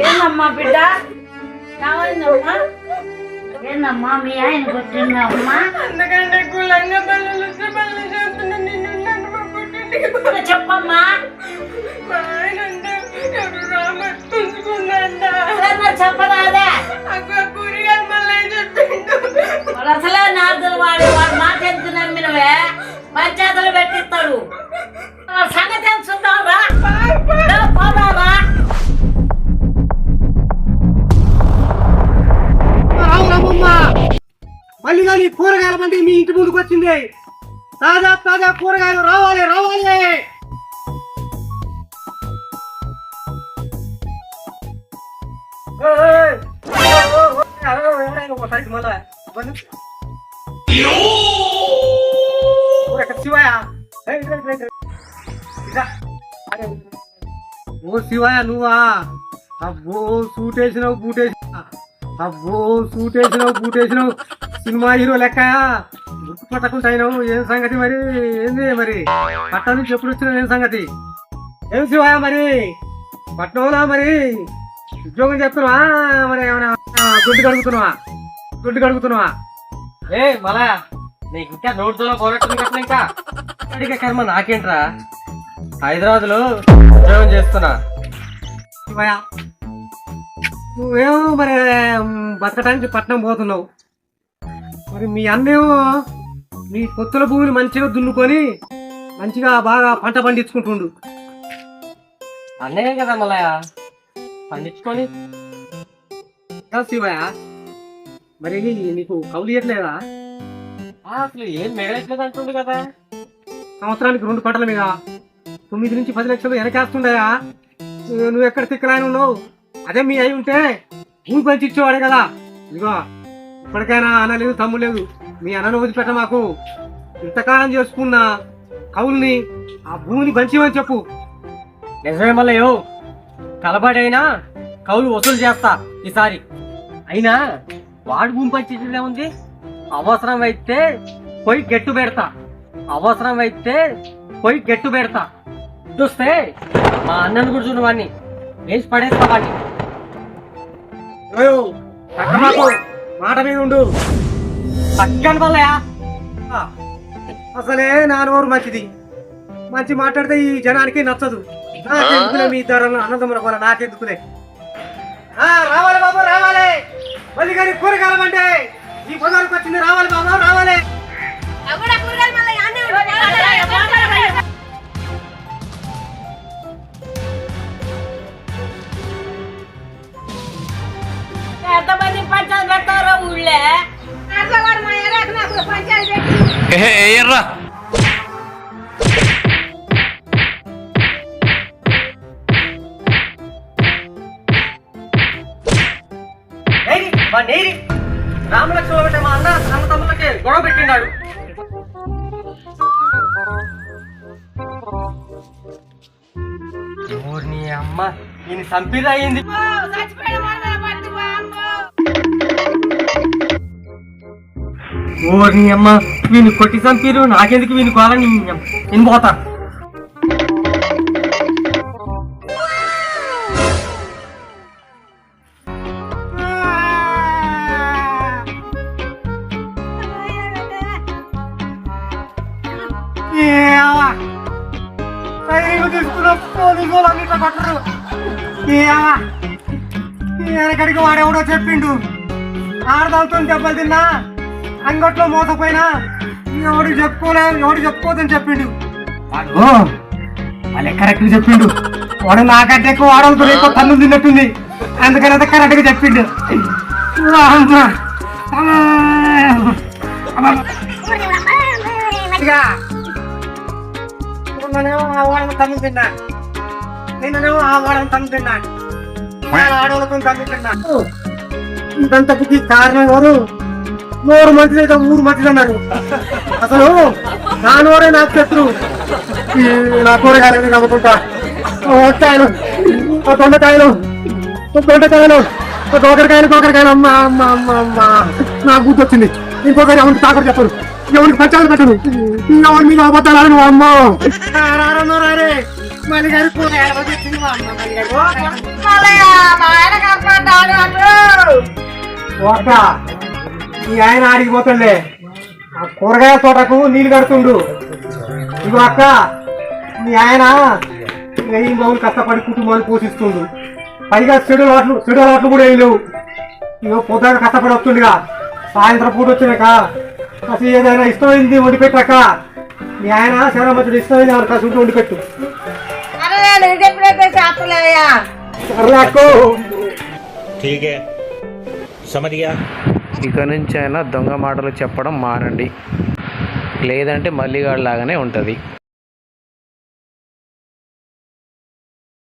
ఏందమ్మా బిడ్డ? కావాలమ్మా ఏందమ్మా మీ ఆయన కొట్టిందమ్మా ఎందుకంటే పనులు పనులు చేస్తున్నా నిన్ను చెప్పమ్మా. చెప్పిండు. వాడు అసలే నాదులు వాడు వాడు మాట ఎంత నమ్మినవే? పంచాయతీలు పెట్టిస్తాడు. సంగతి ఎంత చూద్దాంరా పోదారా మళ్ళీ కూరగాయల మంది మీ ఇంటి ముందుకు వచ్చింది. తాజా తాజా కూరగాయలు ఓ శివాయ నువ్వా అబ్బో సూట్ వేసినావు బూట్ వేసినావు అబ్బో సూట్ వేసినావు బూట్ వేసినావు సినిమా హీరో లెక్క గుర్తు పట్టకుండా అయినావు ఏం సంగతి మరి ఏంది మరి పట్టణం నుంచి ఎప్పుడు వచ్చినావు ఏం సంగతి ఏం శివాయ మరి పట్టణంలో మరి ఉద్యోగం చేస్తున్నావా మరి ఏమైనా గుడ్డు కడుగుతున్నావా గుడ్డు కడుగుతున్నావా ఏ మళ్ళా నీకు ఇంకా నోటుతో పోరాటం కట్టిన ఇంకా. అడిగే కర్మ నాకేంట్రా? హైదరాబాద్లో ఉద్యోగం చేస్తున్నా. నువ్వేమో మరి బతకడానికి పట్నం పోతున్నావు. మరి మీ అన్నేమో మీ కొత్తల భూమిని మంచిగా దున్నుకొని మంచిగా బాగా పంట పండించుకుంటుండు. అన్నయ్య కదా మళ్ళా పండించుకొని. శివయ్య మరి నీకు కౌలు ఇవ్వట్లేదా అసలు ఏం మిగలట్లేదు అంటుండు కదా. సంవత్సరానికి రెండు పంటల మీద. తొమ్మిది నుంచి పది లక్షలు వెనకేస్తుండయా నువ్వు ఎక్కడ తిక్కలాని ఉన్నావు? అదే మీ అయి ఉంటే భూమి పంచి ఇచ్చేవాడే కదా. ఇదిగో ఇప్పటికైనా అన్న లేదు తమ్ము లేదు. మీ అన్నను వదిలిపెట్ట మాకు. ఇంతకాలం చేసుకున్న కవుల్ని ఆ భూమిని పంచిమని చెప్పు. నిజమే మళ్ళీ కలబడైనా కౌలు వసూలు చేస్తా ఈసారి. అయినా వాడు భూమి పంచించలే ఉంది అవసరం అయితే పోయి గెట్టు పెడతా. అవసరం అయితే పోయి గెట్టు పెడతా. చూస్తే మా అన్నను కూడా చూడు వాడిని. వేసి పడేస్తా వాడిని. మాట మీద ఉండు. పక్కన వల్లయా ఆ, అసలే నా నోరు మంచిది. మంచి మాట్లాడితే ఈ జనానికి నచ్చదు. నాకెందుకులే మీ ఇద్దరు అన్నదమ్ముల వల్ల నాకెందుకులే? ఆ, రావాలి బాబు రావాలి. మళ్ళీ కానీ కూరగాయలమంటే ఈ పొలానికి వచ్చింది రావాలి బాబు రావాలి. ఎంతమంది పంచాయతీ పెడతారో ఊళ్ళే? ఎర్రా? ఏయ్, వాడిని ఏయ్. రామలక్ష్మణ అంటే మా అన్న అన్న తమ్ములకి గొడవ పెట్టినాడు ఊరిని అమ్మ? ఈయన సంపిదా అయింది ఊరిని అమ్మ. వీని కొట్టి చంపిరు నాకెందుకు వీని కోలని నేను పోతా. ఏవా. సైనికులు తీసుకున్న పోలీసు వాళ్ళు ఏవా. ఈ వెనకడికి వాడెవడో చెప్పిండు. ఆడదాంతో దెబ్బలు తిన్నా అంగట్లో మోసపోయినా ఎవడు చెప్పుకోలే ఎవడు చెప్పుకోదని చెప్పిండు. మళ్ళీ కరెక్ట్ చెప్పిండు. వాడు నాకంటే ఎక్కువ వాడలతో ఎక్కువ తన్ను తిన్నట్టుంది. అందుకని అంత కరెక్ట్గా చెప్పిండు. ఇక నిన్ననేమో ఆ వాడని తమ్ము నేనేమో నిన్ననేమో ఆ వాడని తమ్ము తిన్నా ఆడవాళ్ళతో తమ్ము తిన్నా కారణం ఎవరు? నూరు మంది లేదా ఊరు మంది అన్నారు. అసలు నా నోరే నాకు శత్రు. నా కూరగాయలని నమ్ముకుంటా వంకాయలు ఆ దొండకాయలు దొండకాయలు ఆ గోకరకాయలు అమ్మ అమ్మ అమ్మ అమ్మ. నాకు గుర్తొచ్చింది ఇంకొకటి ఎవరికి తాకరు చెప్పరు. ఎవరికి పచ్చాలు పెట్టను ఎవరి మీద అబద్ధాలను అమ్మో? ఆయన ఒక్క ఈ ఆయన ఆడికి పోతుండే. ఆ కూరగాయ తోటకు నీళ్ళు కడుతుండు. ఇగో అక్క మీ ఆయన వెయ్యి రోజులు కష్టపడి కుటుంబాన్ని పోషిస్తుండు. పైగా చెడు అలవాట్లు చెడు అలవాట్లు కూడా ఏం లేవు. ఇగో పొద్దున కష్టపడి వస్తుండగా. సాయంత్రం పూట వచ్చినాక అసలు ఏదైనా ఇష్టమైంది వండిపెట్టక మీ ఆయన చాలా మంచి ఇష్టమైంది ఎవరు కాసి ఉంటే వండిపెట్టు ఇక నుంచి అయినా దొంగ మాటలు చెప్పడం మానండి. లేదంటే మల్లిగాడు లాగానే ఉంటుంది.